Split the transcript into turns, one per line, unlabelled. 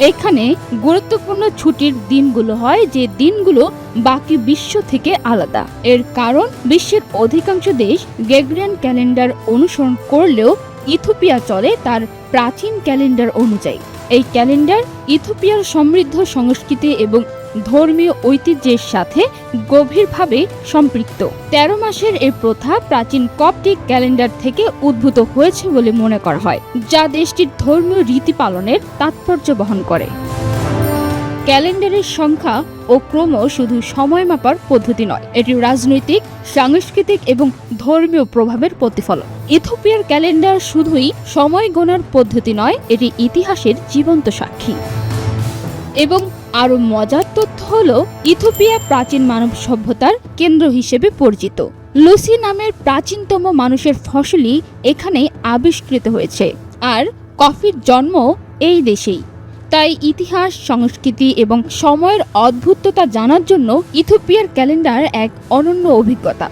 এখানে গুরুত্বপূর্ণ ছুটির দিনগুলো হয় যে দিনগুলো বাকি বিশ্ব থেকে আলাদা। এর কারণ, বিশ্বের অধিকাংশ দেশ গ্রেগরিয়ান ক্যালেন্ডার অনুসরণ করলেও ইথোপিয়া চলে তার প্রাচীন ক্যালেন্ডার অনুযায়ী। এই ক্যালেন্ডার ইথোপিয়ার সমৃদ্ধ সংস্কৃতি এবং ধর্মীয় ঐতিহ্যের সাথে গভীরভাবে সম্পৃক্ত। তেরো মাসের এই প্রথা প্রাচীন কপটিক ক্যালেন্ডার থেকে উদ্ভূত হয়েছে বলে মনে করা হয়, যা দেশটির ধর্মীয় রীতি পালনের তাৎপর্য বহন করে। ক্যালেন্ডারের সংখ্যা ও ক্রম শুধু সময় মাপার পদ্ধতি নয়, এটি রাজনৈতিক, সাংস্কৃতিক এবং ধর্মীয় প্রভাবের প্রতিফলন। ইথোপিয়ার ক্যালেন্ডার শুধুই সময় গোনার পদ্ধতি নয়, এটি ইতিহাসের জীবন্ত সাক্ষী। এবং আরও মজার তথ্য হল ইথোপিয়া প্রাচীন মানব সভ্যতার কেন্দ্র হিসেবে পরিচিত। লুসি নামের প্রাচীনতম মানুষের ফসলই এখানে আবিষ্কৃত হয়েছে। আর কফির জন্ম এই দেশেই। তাই ইতিহাস সংস্কৃতি এবং সময়ের অদ্ভুততা জানার জন্য ইথোপিয়ার ক্যালেন্ডার এক অনন্য অভিজ্ঞতা।